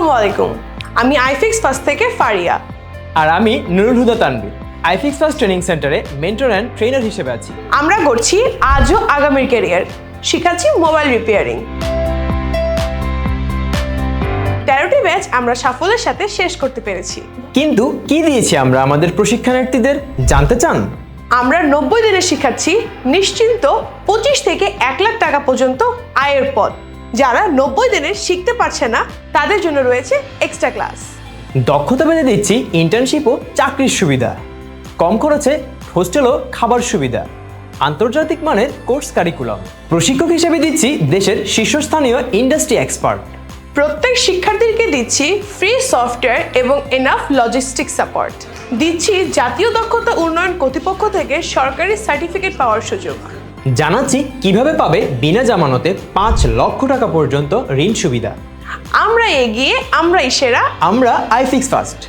আসসালামু আলাইকুম আমি আইফিক্স ফার্স্ট থেকে ফারিয়া। আর আমি Nurul Huda Tanvir iFix first training সেন্টারে মেন্টর অ্যান্ড ট্রেনার হিসেবে আছি। আমরা করছি আজও আগামীর ক্যারিয়ার। শিখাচ্ছি মোবাইল রিপেয়ারিং। তেরোটি ব্যাচ আমরা সাফল্যের সাথে শেষ করতে পেরেছি। কিন্তু কি দিয়েছি আমরা আমাদের প্রশিক্ষণার্থীদের? জানতে চান? আমরা নব্বই দিনে শিখাচ্ছি নিশ্চিন্ত পঁচিশ থেকে এক লাখ টাকা পর্যন্ত আয়ের পথ। যারা নব্বই দিনে শিখতে পারছে না তাদের জন্য রয়েছে এক্সট্রা ক্লাস দক্ষতা বেঁধে দিচ্ছি ইন্টার্নশিপ ও চাকরির সুবিধা। কম খরচে হোস্টেল ও খাবার সুবিধা। আন্তর্জাতিক মানের কোর্স কারিকুলাম প্রশিক্ষক হিসেবে দিচ্ছি দেশের শীর্ষস্থানীয় ইন্ডাস্ট্রি এক্সপার্ট প্রত্যেক শিক্ষার্থীকে দিচ্ছি ফ্রি সফটওয়্যার এবং এনাফ লজিস্টিক সাপোর্ট দিচ্ছি জাতীয় দক্ষতা উন্নয়ন কর্তৃপক্ষ থেকে সরকারি সার্টিফিকেট পাওয়ার সুযোগ। জানাচ্ছি কীভাবে পাবে বিনা জামানতে পাঁচ লক্ষ টাকা পর্যন্ত ঋণ সুবিধা। আমরা এগিয়ে আমরাই সেরা। আমরা আইফিক্স ফার্স্ট